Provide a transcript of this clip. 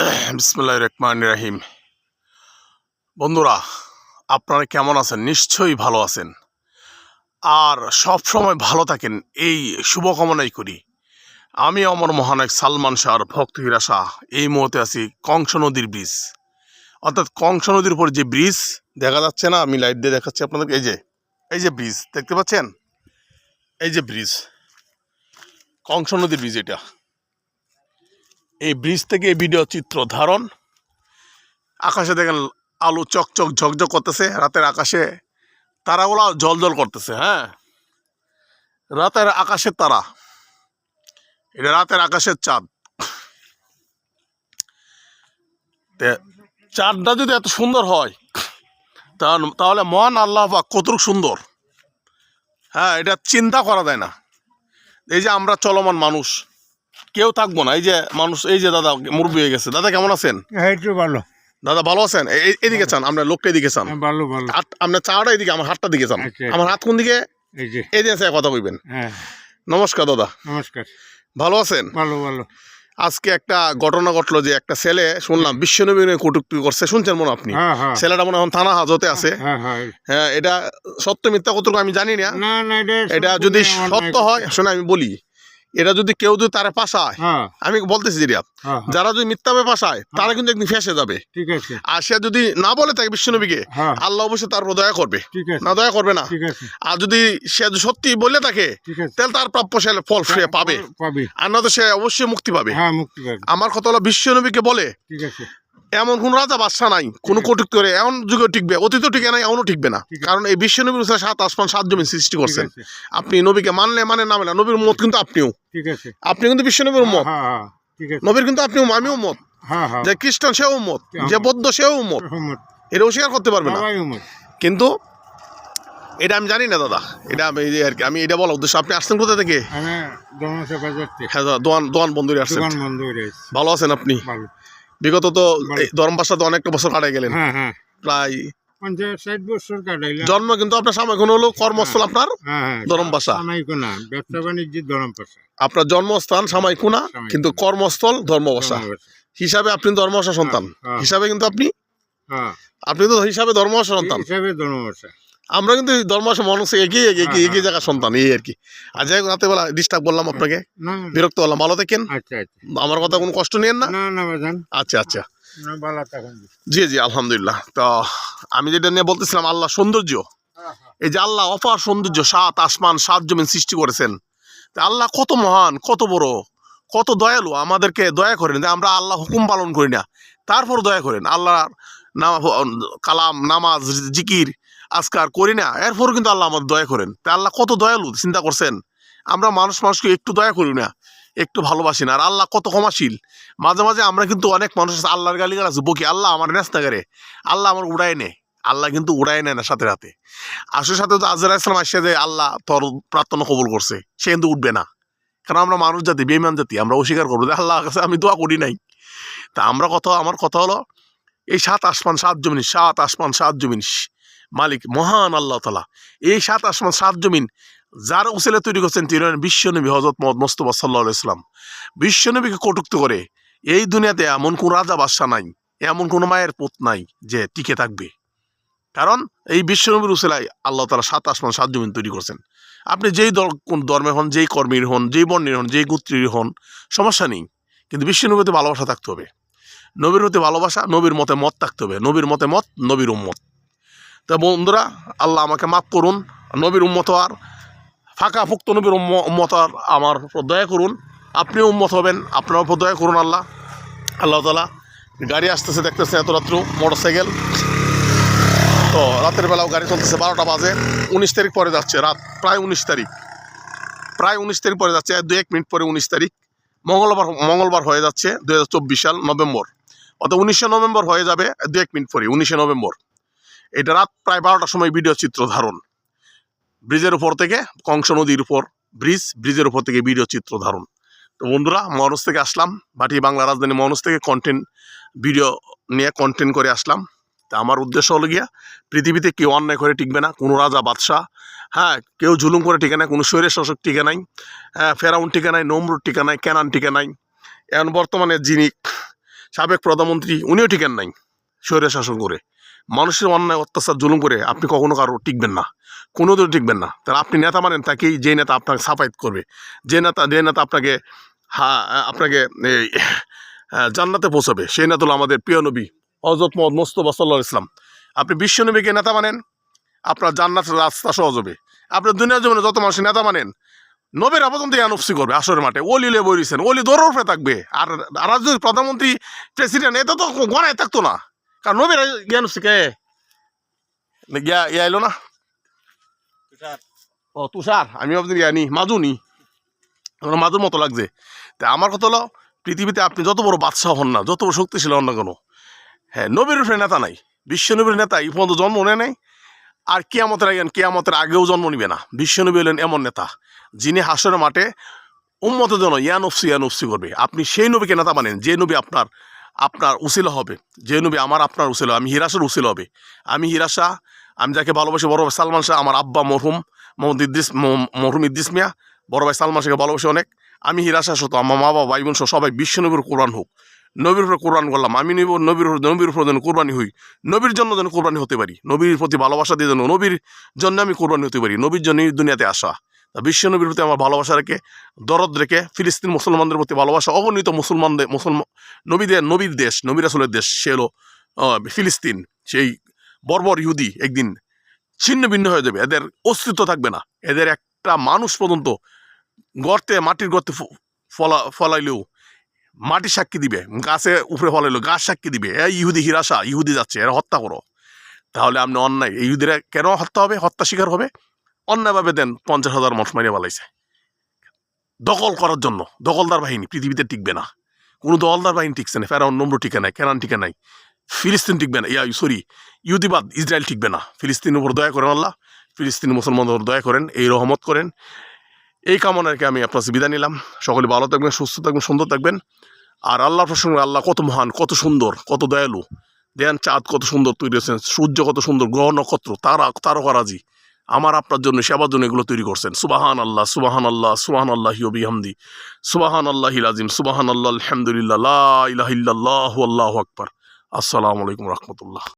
বিসমুল্লাহ রহমান রাহিম। বন্ধুরা, আপনারা কেমন আছেন? নিশ্চয়ই ভালো আছেন। আর সব সময় ভালো থাকেন, এই শুভকামনাই করি। আমি আমার মহানায়ক সালমান শাহর ভক্ত হীরা শাহ এই মুহূর্তে আছি কংস নদীর ব্রিজ। অর্থাৎ কংস নদীর উপর যে ব্রিজ, দেখা যাচ্ছে না, আমি লাইট দিয়ে দেখাচ্ছি আপনাদেরকে, এই যে এই যে ব্রিজ, দেখতে পাচ্ছেন? এই যে ব্রিজ, কংস নদীর ব্রিজ এটা। এই ব্রিজ থেকে ভিডিও চিত্র ধারণ। আকাশে দেখেন আলো চকচক ঝকঝক করতেছে, রাতের আকাশে তারাগুলো জল জল করতেছে হ্যাঁ? রাতের আকাশের তারা, এটা রাতের আকাশের চাঁদ। চাঁদটা যদি এত সুন্দর হয়, তাহলে মহান আল্লাহ বা কতটুকু সুন্দর। হ্যাঁ এটা চিন্তা করা যায় না। এই যে আমরা চলমান মানুষ কেউ থাকব না। এই যে মানুষ এই যে দাদা মুরব্বী হয়ে গেছে। দাদা কেমন আছেন? হ্যাঁ একটু ভালো। দাদা ভালো আছেন? এদিকে চান আপনার লোকটা এদিকে চান। হ্যাঁ, ভালো ভালো। আপনার চাটা এদিকে আমার হাতটা দিকে চান। আচ্ছা। আমার হাত কোন দিকে? এই যে। দিকে কথা কইবেন। হ্যাঁ। নমস্কার দাদা। নমস্কার। ভালো আছেন? ভালো ভালো। আজকে একটা ঘটনা ঘটলো যে একটা ছেলে শুনলাম বিশ্বনবী নিয়ে কটুক্তি করছে। শুনছেন মনে আপনি? ছেলেটা মনে হয় এখন থানা হাজতে আছে। হ্যাঁ এটা সত্য মিথ্যা কতটুকু আমি জানি না। এটা যদি সত্য হয় শোনা আমি বলি। এটা যদি কেউ যদি তারা পাশায় হ্যাঁ। আমি বলতেছি যেটা হ্যাঁ হ্যাঁ, যারা যদি মিথ্যাভাবে পাশায় তারা কিন্তু একদিন ফেসে যাবে। আর সে যদি না বলে থাকে বিশ্বনবীকে আল্লাহ অবশ্যই তার দয়া করবে। না দয়া করবে না। আর যদি সে সত্যি বলে থাকে তাহলে তার প্রাপ্য সে ফল সে পাবে। আর না তো সে অবশ্যই মুক্তি পাবে। আমার কথা হলো বিশ্বনবীকে বলে এমন কোন রাজা বাদশা নাই কোন কটুক্তি করে এমন যুগে টিকবে অতীত টিকে নাই এমনও টিকবে না। কারণ এই বিশ্বনবীর উপরে সাত আসমান সাত জমিন সৃষ্টি করছেন। আপনি নবীকে মানলে মানে না মানে নবীর মত কিন্তু আপনিও। ঠিক আছে। আপনি কিন্তু বিশ্বনবীর মত হ্যাঁ হ্যাঁ আছে। নবীর কিন্তু আপনিও আমিও মত হ্যাঁ হ্যাঁ। যে খ্রিস্টান সেও মত যে বৌদ্ধ সেও মত এটা অস্বীকার করতে পারবে না। কিন্তু এটা আমি জানি না দাদা। এটা আমি আর কি আমি এটা বলার উদ্দেশ্য। আপনি আসছেন কোথা থেকে? হ্যাঁ দোয়ান দোয়ান বন্ধুরে আসছেন। হয়ে ভালো আছেন আপনি? ভালো। বিগত তো ভালো। এই ধর্ম ভাষাতে অনেকটা বছর কাটাই গেলেন। হ্যাঁ হ্যাঁ। প্রায় জন্ম কিন্তু আপনার হলো কর্মস্থল আপনার হ্যাঁ আপনার জন্মস্থান সামাইকুনা। কিন্তু কর্মস্থল ধর্মবাসা হিসাবে আপনি ধর্মবাসা সন্তান। হিসাবে কিন্তু আপনি আপনি তো হিসাবে ধর্মবাসা সন্তান। হিসাবে আমরা কিন্তু ধর্মবাসা মানুষ এগিয়ে এগিয়ে এগিয়ে এগিয়ে হ্যাঁ। জায়গার সন্তান এই আর কি। আর যাই হোক রাতে বেলা ডিস্টার্ব করলাম আপনাকে। বিরক্ত হলাম ভালো থাকেন। আচ্ছা আচ্ছা। আমার কথা কোনো কষ্ট নিয়েন না? আচ্ছা আচ্ছা। জি জি আলহামদুলিল্লাহ। তো আমি যেটা নিয়ে বলতেছিলাম আল্লাহ সৌন্দর্য। হ্যাঁ হ্যাঁ এই যে আল্লাহ অপার সৌন্দর্য সাত আসমান সাত জমিন সৃষ্টি করেছেন। তা আল্লাহ কত মহান কত বড় কত দয়ালু। আমাদেরকে দয়া করেন যে আমরা আল্লাহ হুকুম পালন করি না। তারপর দয়া করেন। আল্লাহ নামা কালাম নামাজ জিকির আজকার করি না। এরপর কিন্তু আল্লাহ আমাদের দয়া করেন। তা আল্লাহ কত দয়ালু, চিন্তা করছেন? আমরা মানুষ মানুষকে একটু দয়া করি না, একটু ভালোবাসি না। আর আল্লাহ কত ক্ষমাশীল। মাঝে মাঝে আমরা কিন্তু অনেক মানুষ আছে, আল্লাহর গালি আছে, বকি, আল্লাহ আমার নেস্তাগারে আল্লাহ আমার উড়ায় নে। আল্লাহ কিন্তু উড়ায় নেয় না সাথে সাথে। আসলে সাথে তো আজরা ইসলাম আসছে যে আল্লাহ তোর প্রার্থনা কবুল করছে, সে কিন্তু উঠবে না। কারণ আমরা মানুষ জাতি বেমান জাতি, আমরা অস্বীকার করব যে আল্লাহ কাছে আমি দোয়া করি নাই। তা আমরা কথা, আমার কথা হলো, এই সাত আসমান, সাত জমিন, সাত আসমান, সাত জমিন মালিক, মহান আল্লাহ তালা এই সাত আসমান, সাত জমিন যার উসেলে তৈরি করছেন তিনি বিশ্বনবী হজরত মোহাম্মদ মোস্তফা সাল্লাহ ইসলাম বিশ্বনবীকে কটুক্ত করে এই দুনিয়াতে এমন কোন রাজা বাদশা নাই, এমন কোন মায়ের পোত নাই যে টিকে থাকবে। কারণ এই বিশ্বনবীর উসেলায় আল্লাহ তালা সাত আসমান, সাত জমিন তৈরি করছেন। আপনি যেই দল, কোন ধর্মের হন, যেই কর্মীর হন, যেই বর্ণের হন, যেই গোত্রীর হন, সমস্যা নেই। কিন্তু বিশ্বনবীতে ভালোবাসা থাকতে হবে। নবীর হতে ভালোবাসা, নবীর মতে মত থাকতে হবে। নবীর মতে মত, নবীর উম্মত। তা বন্ধুরা, আল্লাহ আমাকে মাফ করুন, নবীর উম্মত আর ফাঁকা ফুক্ত নবীর উম্ম- উম্মত আর আমার দয়া করুন। আপনিও উম্মত হবেন, আপনার উপর দয়া করুন আল্লাহ। আল্লাহ তালা গাড়ি আসতেছে দেখতেছে এত রাত্র মোটর সাইকেল তো রাতের বেলাও গাড়ি চলতেছে, বারোটা বাজে, উনিশ তারিখ পরে যাচ্ছে, রাত প্রায় উনিশ তারিখ। প্রায় উনিশ তারিখ পরে যাচ্ছে দু এক মিনিট পরে উনিশ তারিখ। মঙ্গলবার মঙ্গলবার হয়ে যাচ্ছে দু হাজার চব্বিশ সাল নভেম্বর। অত উনিশে নভেম্বর হয়ে যাবে দু এক মিনিট পরে, উনিশে নভেম্বর। এটা রাত প্রায় বারোটার সময় ভিডিও চিত্র ধারণ। ব্রিজের উপর থেকে কংস নদীর উপর, ব্রিজ, ব্রিজের উপর থেকে ভিডিও চিত্র ধারণ। তো বন্ধুরা মহানুষ থেকে আসলাম, বাটি বাংলা রাজধানী মহানুষ থেকে কন্টেন্ট ভিডিও নিয়ে কন্টেন্ট করে আসলাম। তা আমার উদ্দেশ্য হলো গিয়া, পৃথিবীতে কেউ অন্যায় করে টিকবে না, কোনো রাজা, বাদশাহ হ্যাঁ কেউ জুলুম করে টিকে নাই, কোনো শরীরের শাসক টিকে নাই হ্যাঁ ফেরাউন টিকে নাই, নমরুদ টিকে নাই, কেনান টিকে নাই। এখন বর্তমানে যিনি সাবেক প্রধানমন্ত্রী, উনিও টিকেন নাই স্বৈর শাসন করে। মানুষের অন্যায়, অত্যাচার, জুলুম করে আপনি কখনো কারও টিকবেন না। কোনো দিন টিকবেন না। তাহলে আপনি নেতা মানেন, তাকেই যে নেতা আপনাকে সাফাইত করবে। যে নেতা যে নেতা আপনাকে, হা, আপনাকে জান্নাতে পৌঁছাবে, সেই নেতা হলো আমাদের প্রিয় নবী হজরত মোহাম্মদ মোস্তফা সাল্লাহ ইসলাম আপনি বিশ্ব নবীকে নেতা মানেন, আপনার জান্নাত রাস্তা সহজ হবে। আপনার দুনিয়ার জীবনে যত মানুষ নেতা মানেন, নবীর পর্যন্ত ইয়ানুফসি করবে আসরের মাঠে। ওলি লে বইছেন ওলি উঠে থাকবে। আর আর যদি প্রধানমন্ত্রী, প্রেসিডেন্ট এটা তো গণায় থাকতো না। কারণ নবীর ইয়ানুফসি কে ইয়া ইয়া এলো না ও তুষার আমি ভাবছি ইয়ানি মাজুনি আমার মাজুর মতো লাগছে তা আমার কথা হলো পৃথিবীতে আপনি যত বড় বাদশাহ হন না যত বড় শক্তিশালী হন না কোনো? হ্যাঁ নবীর উপরে নেতা নাই। বিশ্ব নবীর নেতা এই পর্যন্ত জন্ম নেয় নাই। আর কেয়ামতের আগে কেয়ামতের আগেও জন্ম নিবে না। বিশ্বনবী হলেন এমন নেতা যিনি হাসরের মাঠে উম্মতের জন্য ইয়ানফসি ইয়ানফসি করবে। আপনি সেই নবীকে নেতা মানেন যে নবী আপনার আপনার উসিল হবে। যে নবী আমার আপনার উসিল, আমি হিরাসের উসিল হবে। আমি হিরাসা, আমি যাকে ভালোবাসি, বড় ভাই সালমান শাহ, আমার আব্বা মরহুম, মোহাম্মদ ইদ্দিস মরহুম ইদ্দিস মিয়া, বড় ভাই সালমান শাহকে ভালোবাসি অনেক। আমি হিরাসা সত আমার মা বাবা, ভাই বোন সবাই বিশ্ব নবীর কোরআন হোক। নবীর উপরে কোরআন করলাম, আমি নিব নবীর নবীর উপর যেন কোরবানি হই। নবীর জন্য যেন কোরবানি হতে পারি। নবীর প্রতি ভালোবাসা দিয়ে যেন নবীর জন্য আমি কোরবানি হতে পারি। নবীর জন্যই দুনিয়াতে আসা। বিশ্ব নবীর প্রতি আমার ভালোবাসা রেখে, দরদ রেখে, ফিলিস্তিন মুসলমানদের প্রতি ভালোবাসা, অগণিত মুসলমানদের, মুসলমান, নবীদের, নবীর দেশ নবীর আসলের দেশ, সে হলো ফিলিস্তিন। সেই বর্বর ইহুদি একদিন ছিন্ন ভিন্ন হয়ে যাবে। এদের অস্তিত্ব থাকবে না। এদের একটা মানুষ পর্যন্ত গর্তে, মাটির গর্তে ফলা, ফলাইলেও মাটি সাক্ষী দিবে, গাছে উপরে ফলাইলেও গাছ সাক্ষী দিবে। এই ইহুদি হিরাসা ইহুদি যাচ্ছে, এরা হত্যা করো। তাহলে আপনি অন্যায় ইহুদিরা কেন হত্যা হবে? হত্যা শিকার হবে? অন্যায়ভাবে দেন, পঞ্চাশ হাজার মানুষ মারিয়ে পালাইছে দখল করার জন্য, দখলদার বাহিনী পৃথিবীতে টিকবে না। কোনো দখলদার বাহিনী টিকছে না, ফেরাউন নম্বর টিকে নাই, কেরান টিকে নাই, ফিলিস্তিন টিকবে না ইয়া সরি ইহুদিবাদ ইসরায়েল টিকবে না। ফিলিস্তিনের উপর দয়া করেন আল্লাহ, ফিলিস্তিনি মুসলমানদের উপর দয়া করেন, এই রহমত করেন। এই কামনাকে আমি আপনার বিদায় নিলাম। সকলে ভালো থাকবেন, সুস্থ থাকবেন, সুন্দর থাকবেন। আর আল্লাহ প্রসঙ্গে আল্লাহ কত মহান, কত সুন্দর, কত দয়ালু। দেন চাঁদ কত সুন্দর তৈরি হয়েছেন সূর্য কত সুন্দর, গ্রহ নক্ষত্র, তারা, তারকারাজি। আমার আপনার জন্য সেবার জন্য এগুলো তৈরি করছেন। সুবাহান আল্লাহ সুবাহান আল্লাহ সুবাহান আল্লাহ বিহামদি। সুবাহান আল্লাহ আজিম সুবাহান আল্লাহ আলহামদুলিল্লাহ আল্লাহ আল্লাহু আকবার। আসসালামু আলাইকুম রহমতুল্লাহ।